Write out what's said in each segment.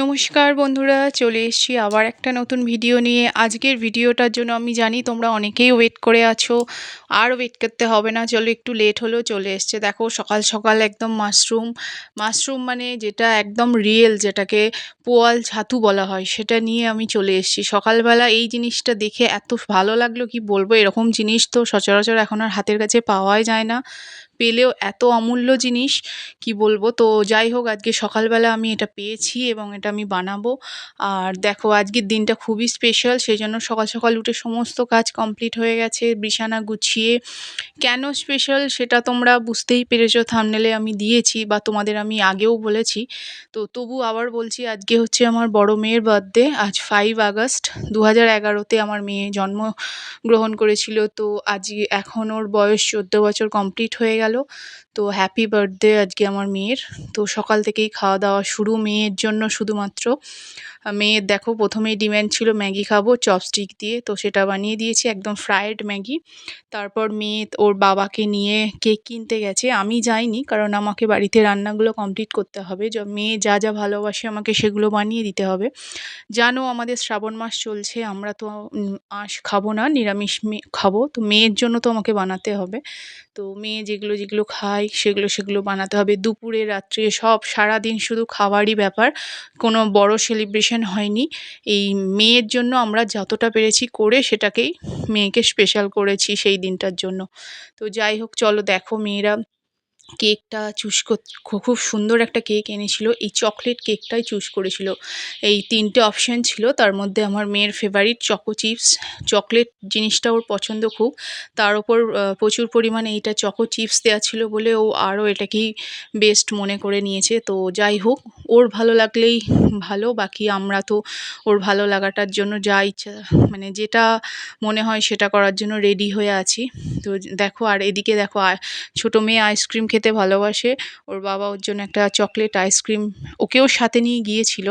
নমস্কার বন্ধুরা, চলে এসেছি আবার একটা নতুন ভিডিও নিয়ে। আজকের ভিডিওটার জন্য আমি জানি তোমরা অনেকেই ওয়েট করে আছো, আর ওয়েট করতে হবে না, চলো একটু লেট হলেও চলে এসছে। দেখো, সকাল সকাল একদম মাশরুম মাশরুম মানে যেটা একদম রিয়েল যেটাকে পোয়াল ছাতু বলা হয়, সেটা নিয়ে আমি চলে এসেছি। সকালবেলা এই জিনিসটা দেখে এত ভালো লাগল, কি বলব? এরকম জিনিস তো সচরাচর এখন আর হাতের কাছে পাওয়াই যায় না। পেলেও এত অমূল্য জিনিস, কি বলব? তো যাই হোক, আজকে সকালবেলা আমি এটা পেয়েছি এবং এটা আমি বানাবো। আর দেখো, আজকের দিনটা খুবই স্পেশাল সেই জন্য সকাল সকাল উঠে সমস্ত কাজ কমপ্লিট হয়ে গেছে, বিছানা গুছিয়ে। কেন স্পেশাল সেটা তোমরা বুঝতেই পেরেছ থামনেলে আমি দিয়েছি বা তোমাদের আমি আগেও বলেছি। তো তবু আবার বলছি, আজকে হচ্ছে আমার বড় মেয়ের বার্থডে আজ ফাইভ আগস্ট দু হাজার এগারোতে আমার মেয়ে জন্ম গ্রহণ করেছিল। তো আজ, এখন ওর বয়স চোদ্দ বছর কমপ্লিট হয়ে গেল। তো হ্যাপি বার্থডে আজকে আমার মেয়ের। তো সকাল থেকেই খাওয়া দাওয়া শুরু মেয়ের জন্য শুধুমাত্র। মেয়ের দেখো প্রথমেই ডিম্যান্ড ছিল ম্যাগি খাব, চপস্টিক দিয়ে, তো সেটা বানিয়ে দিয়েছি, একদম ফ্রায়েড ম্যাগি। তারপর মেয়ে ওর বাবাকে নিয়ে কেক কিনতে গেছে। আমি যাইনি, কারণ আমাকে বাড়িতে রান্নাগুলো কমপ্লিট করতে হবে। মেয়ে যা যা ভালোবাসে আমাকে সেগুলো বানিয়ে দিতে হবে। জানো আমাদের শ্রাবণ মাস চলছে, আমরা তো আঁশ খাব না, নিরামিষ খাব, তো মেয়ের জন্য তো আমাকে বানাতে হবে। তো মেয়ে যেগুলো যেগুলো খায়, সেগুলো সেগুলো বানাতে হবে। দুপুরে, রাত্রে সব সারাদিন শুধু খাওয়ারই ব্যাপার। কোনো বড় সেলিব্রেশন হয়নি। এই মেয়ের জন্য আমরা যতটা পেরেছি করে সেটাকেই মেয়েকে স্পেশাল করেছি সেই দিনটার জন্য। তো যাই হোক, চলো দেখো মেয়েরা কেকটা চুজ খুব সুন্দর একটা কেক এনেছিল। এই চকলেট কেকটাই চুজ করেছিল। এই তিনটে অপশান ছিল। তার মধ্যে আমার মেয়ের ফেভারিট চকো চিপস চকলেট জিনিসটা ওর পছন্দ খুব। তার ওপর প্রচুর পরিমাণে এইটা চকো চিপস দেওয়া ছিল বলে ও আরও এটাকেই বেস্ট মনে করে নিয়েছে। তো যাই হোক, ওর ভালো লাগলেই ভালো। বাকি আমরা তো ওর ভালো লাগাটার জন্য যা ইচ্ছা মানে যেটা মনে হয় সেটা করার জন্য রেডি হয়ে আছি। তো দেখো, আর এদিকে দেখো ছোটো মেয়ে আইসক্রিম খেতে ভালোবাসে। ওর বাবা ওর জন্য একটা চকলেট আইসক্রিম ওকেও সাথে নিয়ে গিয়েছিল।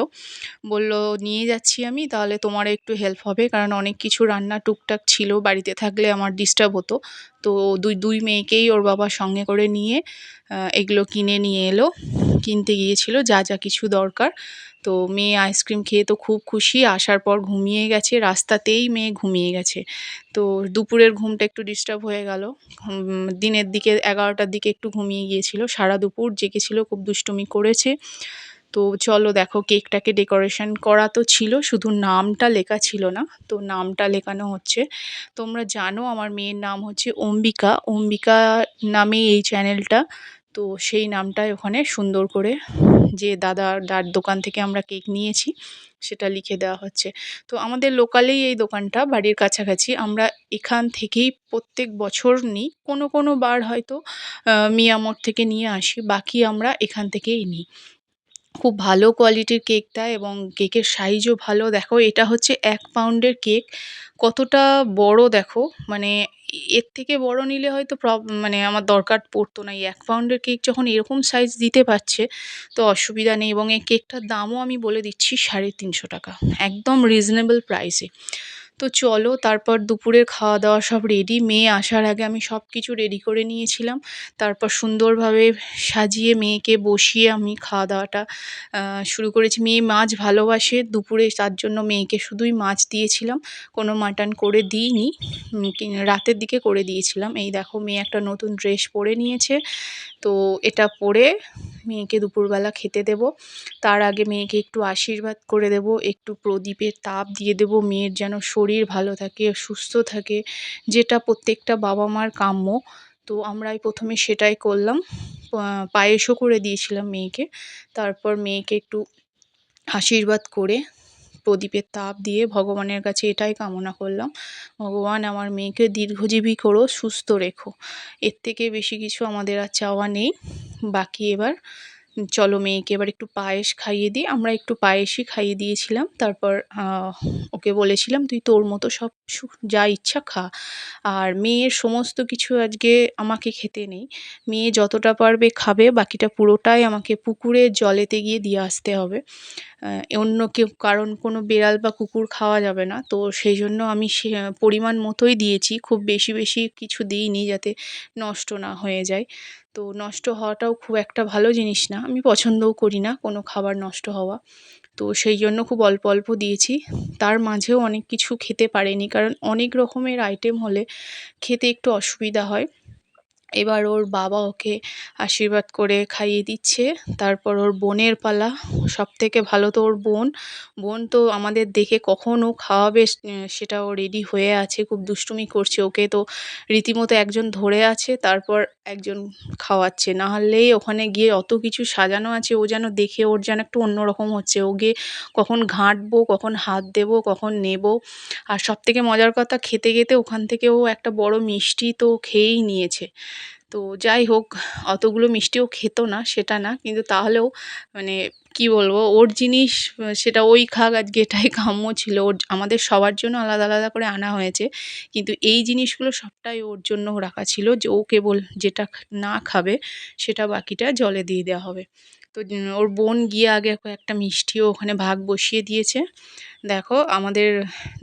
বলল, নিয়ে যাচ্ছি আমি, তাহলে তোমার একটু হেল্প হবে। কারণ অনেক কিছু রান্না টুকটাক ছিল, বাড়িতে থাকলে আমার ডিস্টার্ব হতো। তো দুই দুই মেয়েকেই ওর বাবা সঙ্গে করে নিয়ে এগুলো কিনে নিয়ে এলো। কিনতে গিয়েছিল, যা যা কিছু দরকার। তো মেয়ে আইসক্রিম খেয়ে তো খুব খুশি। আসার পর ঘুমিয়ে গেছে, রাস্তাতেই মেয়ে ঘুমিয়ে গেছে। তো দুপুরের ঘুমটা একটু ডিস্টার্ব হয়ে গেল। দিনের দিকে এগারোটার দিকে একটু ঘুমিয়ে গিয়েছিল। সারা দুপুর জেগেছিল, খুব দুষ্টুমি করেছে। তো চলো দেখো, কেকটাকে ডেকোরেশন করা তো ছিল, শুধু নামটা লেখা ছিল না, তো নামটা লেখানো হচ্ছে। তোমরা জানো আমার মেয়ের নাম হচ্ছে অম্বিকা। অম্বিকা নামে এই চ্যানেলটা তো সেই নামটাই ওখানে সুন্দর করে যে দাদার দার দোকান থেকে আমরা কেক নিয়েছি, সেটা লিখে দেওয়া হচ্ছে। তো আমাদের লোকালেই এই দোকানটা, বাড়ির কাছাকাছি। আমরা এখান থেকেই প্রত্যেক বছর নিই। কোনো কোনো বার হয়তো মিয়ামোর থেকে নিয়ে আসি। বাকি আমরা এখান থেকেই নিই। খুব ভালো কোয়ালিটির কেকটা এবং কেকের সাইজও ভালো। দেখো, এটা হচ্ছে এক পাউন্ডের কেক। কতটা বড় দেখো মানে এর থেকে বড় নিলে হয়তো মানে আমার দরকার পড়তো না। এই এক পাউন্ডের কেক যখন এরকম সাইজ দিতে পারছে, তো অসুবিধা নেই এবং এই কেকটার দামও আমি বলে দিচ্ছি সাড়ে তিনশো টাকা। একদম রিজনেবল প্রাইসে তো চলো তারপর দুপুরের খাওয়া দাওয়া সব রেডি মেয়ে আসার আগে আমি সব কিছু রেডি করে নিয়েছিলাম। তারপর সুন্দরভাবে সাজিয়ে মেয়েকে বসিয়ে আমি খাওয়া দাওয়াটা শুরু করেছি। মেয়ে মাছ ভালোবাসে দুপুরে, তার জন্য মেয়েকে শুধুই মাছ দিয়েছিলাম। কোনো মাটন করে দিইনি। রাতের দিকে করে দিয়েছিলাম। এই দেখো, মেয়ে একটা নতুন ড্রেস পরে নিয়েছে। তো এটা পরে মেয়েকে দুপুরবেলা খেতে দেব। তার আগে মেয়েকে একটু আশীর্বাদ করে দেব, একটু প্রদীপের তাপ দিয়ে দেব, মেয়ের যেন শরীর ভালো থাকে, সুস্থ থাকে, যেটা প্রত্যেকটা বাবা মার কাম্য। তো আমরাই প্রথমে সেটাই করলাম। পায়েসও করে দিয়েছিলাম মেয়েকে। তারপর মেয়েকে একটু আশীর্বাদ করে প্রদীপের তাপ দিয়ে ভগবানের কাছে এটাই কামনা করলাম। ভগবান আমার মেয়েকে দীর্ঘজীবী করো, সুস্থ রেখো। এর থেকে বেশি কিছু আমাদের আর চাওয়া নেই। বাকি এবার। চলো মেয়েকে এবার একটু পায়েস খাইয়ে দিই। আমরা একটু পায়েসই খাইয়ে দিয়েছিলাম। তারপর ওকে বলেছিলাম, তুই তোর মতো সব যা ইচ্ছা খা। আর মেয়ের সমস্ত কিছু আজকে আমাকে খেতে নেই। মেয়ে যতটা পারবে খাবে, বাকিটা পুরোটাই আমাকে পুকুরের জলেতে গিয়ে দিয়ে আসতে হবে। অন্য কেউ, কারণ কোনো বেড়াল বা কুকুর খাওয়া যাবে না। তো সেই জন্য আমি পরিমাণ মতোই দিয়েছি। খুব বেশি বেশি কিছু দিইনি যাতে নষ্ট না হয়ে যায়। তো নষ্ট হওয়াটাও খুব একটা ভালো জিনিস না। আমি পছন্দও করি না কোনো খাবার নষ্ট হওয়া। তো সেই জন্য খুব অল্প অল্প দিয়েছি। তার মাঝেও অনেক কিছু খেতে পারেনি। কারণ অনেক রকমের আইটেম হলে খেতে একটু অসুবিধা হয়। এবার ওর বাবা ওকে আশীর্বাদ করে খাইয়ে দিচ্ছে। তারপর ওর বোনের পালা। সব থেকে ভালো তো ওর বোন। বোন তো আমাদের দেখে কখন ও খাওয়াবে সেটা ও রেডি হয়ে আছে, খুব দুষ্টুমি করছে। ওকে তো রীতিমতো একজন ধরে আছে, তারপর একজন খাওয়াচ্ছে। না হলেই ওখানে গিয়ে অত কিছু সাজানো আছে, ও যেন দেখে ওর যেন একটু অন্যরকম হচ্ছে। ও গিয়ে কখন ঘাঁটবো, কখন হাত দেবো, কখন নেব। আর সব থেকে মজার কথা, খেতে খেতে ওখান থেকে ও একটা বড় মিষ্টি তো খেয়েই নিয়েছে। তো যাই হোক, অতগুলো মিষ্টিও খেত না, সেটা না। কিন্তু তাহলেও মানে কি বলব, ওর জিনিস, সেটা ওই খাক, আজকে এটাই কাম্য ছিল। ওর, আমাদের সবার জন্য আলাদা আলাদা করে আনা হয়েছে। কিন্তু এই জিনিসগুলো সবটাই ওর জন্য রাখা ছিল যে ও কেবল যেটা না খাবে, সেটা বাকিটা জলে দিয়ে দেওয়া হবে। তো ওর বোন গিয়ে আগে একটা মিষ্টিও ওখানে ভাগ বসিয়ে দিয়েছে। দেখো, আমাদের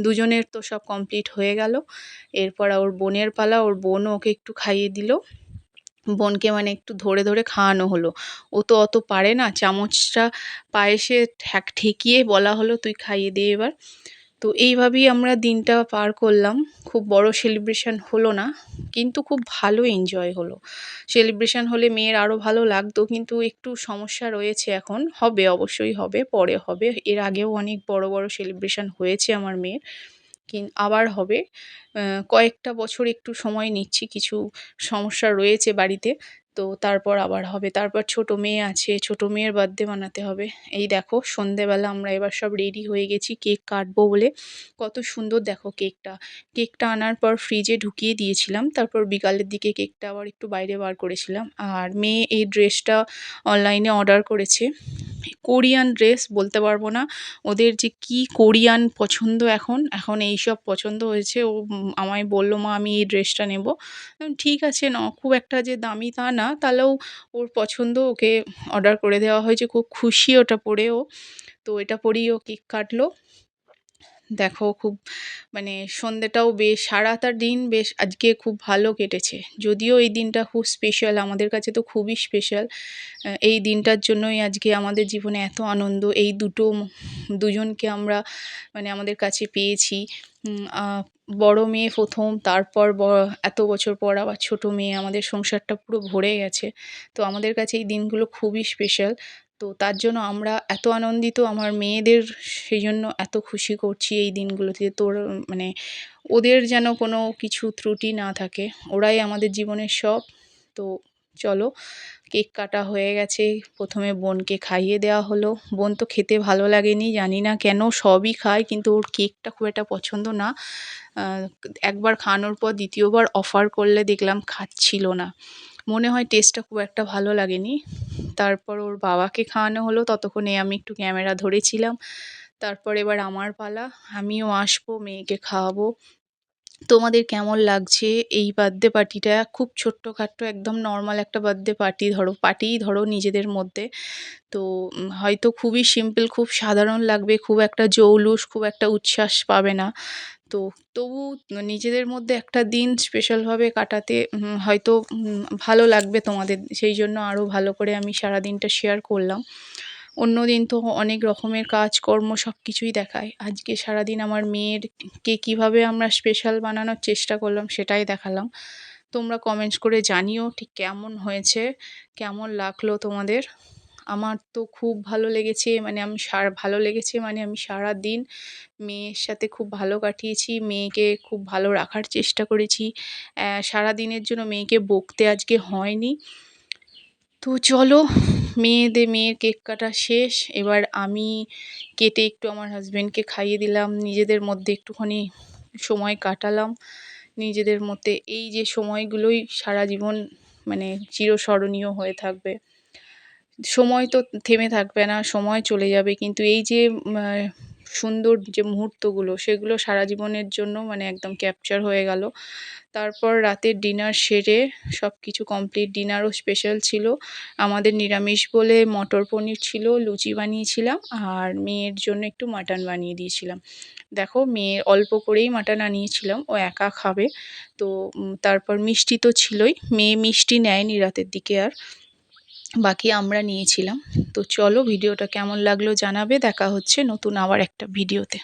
দুজনের তো সব কমপ্লিট হয়ে গেল। এরপর ওর বোনের পালা, ওর বোনও ওকে একটু খাইয়ে দিল। বোনকে মানে একটু ধরে ধরে খাওয়ানো হলো। ও তো অত পারে না, চামচটা পায়েসে ঠ্যাক ঠেকিয়ে বলা হলো, তুই খাইয়ে দে এবার। তো এইভাবেই আমরা দিনটা পার করলাম। খুব বড় সেলিব্রেশন হলো না, কিন্তু খুব ভালো এনজয় হলো। সেলিব্রেশন হলে মেয়ের আরও ভালো লাগতো, কিন্তু একটু সমস্যা রয়েছে এখন। হবে, অবশ্যই হবে, পরে হবে। এর আগেও অনেক বড় বড় সেলিব্রেশন হয়েছে আমার মেয়ের। আবার হবে। কয়েকটা বছর একটু সময় নিচ্ছি, কিছু সমস্যা রয়েছে বাড়িতে, তো তারপর আবার হবে। তারপর ছোট মেয়ে আছে, ছোট মেয়ের বার্থডে বানাতে হবে। এই দেখো, সন্ধেবেলা আমরা এবার সব রেডি হয়ে গেছি কেক কাটবো বলে। কত সুন্দর দেখো কেকটা কেকটা আনার পর ফ্রিজে ঢুকিয়ে দিয়েছিলাম, তারপর বিকালের দিকে কেকটা আবার একটু বাইরে বার করেছিলাম। আর মেয়ে এই ড্রেসটা অনলাইনে অর্ডার করেছে। কোরিয়ান ড্রেস বলতে পারব না। ওদের যে কি কোরিয়ান পছন্দ এখন এখন এই সব পছন্দ হয়েছে। ও আমায় বলল, মা, আমি এই ড্রেসটা নেব। ঠিক আছে ন খুব একটা যে দামি তা না, তাহলেও ওর পছন্দ ওকে অর্ডার করে দেওয়া হয়েছে। খুব খুশি ওটা পরেও তো এটা পরেই ও কেক কাটলো। দেখো খুব মানে সন্ধেটাও বেশ, সারাটা দিন বেশ আজকে খুব ভালো কেটেছে। যদিও এই দিনটা খুব স্পেশাল আমাদের কাছে তো খুবই স্পেশাল এই দিনটার জন্যই আজকে আমাদের জীবনে এত আনন্দ। এই দুটো দুজনকে আমরা মানে আমাদের কাছে পেয়েছি। বড় মেয়ে প্রথম, তারপর এত বছর পর আবার ছোট মেয়ে, আমাদের সংসারটা পুরো ভরে গেছে। তো আমাদের কাছে এই দিনগুলো খুবই স্পেশাল তো তার জন্য আমরা এত আনন্দিত, আমার মেয়েদের সেই জন্য এত খুশি করছি এই দিনগুলোতে। তোর মানে ওদের যেন কোনো কিছু ত্রুটি না থাকে। ওরাই আমাদের জীবনের সব। তো চলো, কেক কাটা হয়ে গেছে। প্রথমে বোনকে খাইয়ে দেওয়া হলো। বোন তো খেতে ভালো লাগেনি, জানি না কেন, সবই খায়, কিন্তু ওর কেকটা খুব একটা পছন্দ না। একবার খাওয়ানোর পর দ্বিতীয়বার অফার করলে দেখলাম খাচ্ছিল না। মনে হয় টেস্টটা খুব একটা ভালো লাগেনি। তারপর ওর বাবাকে খাওয়ানো হলো, ততক্ষণে আমি একটু ক্যামেরা ধরেছিলাম। তারপর এবার আমার পালা, আমিও আসব, মেয়েকে খাওয়াবো। তোমাদের কেমন লাগছে এই বার্থডে পার্টিটা খুব ছোট্টখাট্টো, একদম নর্মাল একটা বার্থডে পার্টি ধরো পার্টিই ধরো নিজেদের মধ্যে। তো হয়তো খুবই সিম্পল খুব সাধারণ লাগবে, খুব একটা জৌলুস, খুব একটা উচ্ছ্বাস পাবে না। তো তবু নিজেদের মধ্যে একটা দিন স্পেশালভাবে কাটাতে হয়তো ভালো লাগবে তোমাদের। সেই জন্য আরও ভালো করে আমি সারা দিনটা শেয়ার করলাম। অন্য দিন তো অনেক রকমের কাজকর্ম সব কিছুই দেখায়। আজকে সারাদিন আমার মেয়েরকে কীভাবে আমরা স্পেশাল বানানোর চেষ্টা করলাম সেটাই দেখালাম। তোমরা কমেন্টস করে জানিও ঠিক কেমন হয়েছে, কেমন লাগল তোমাদের। আমার তো খুব ভালো লেগেছে মানে আমি সারা, ভালো লেগেছে মানে আমি সারা দিন মেয়ের সাথে খুব ভালো কাটিয়েছি, মেয়েকে খুব ভালো রাখার চেষ্টা করেছি। সারা দিনের জন্য মেয়েকে বকতে আজকে হয়নি। তো চলো মেয়েদের মেয়ের কেক কাটা শেষ। এবার আমি কেটে একটু আমার হাজব্যান্ডকে খাইয়ে দিলাম। নিজেদের মধ্যে একটুখানি সময় কাটালাম। নিজেদের মধ্যে এই যে সময়গুলোই সারা জীবন মানে চিরস্মরণীয় হয়ে থাকবে। সময় তো থেমে থাকবে না, সময় চলে যাবে। কিন্তু এই যে সুন্দর যে মুহূর্তগুলো, সেগুলো সারা জীবনের জন্য মানে একদম ক্যাপচার হয়ে গেল। তারপর রাতের ডিনার সেরে সব কিছু কমপ্লিট ডিনারও স্পেশাল ছিল। আমাদের নিরামিষ বলে মটর পনির ছিল, লুচি বানিয়েছিলাম আর মেয়ের জন্য একটু মাটন বানিয়ে দিয়েছিলাম। দেখো, মেয়ে অল্প করেই মাটন আনিয়েছিলাম, ও একা খাবে। তো তারপর মিষ্টি তো ছিলই, মেয়ে মিষ্টি নেয়নি রাতের দিকে আর। বাকি আমরা নিয়েছিলাম। তো চলো ভিডিওটা কেমন লাগল জানাবে। দেখা হচ্ছে নতুন আবার একটা ভিডিওতে।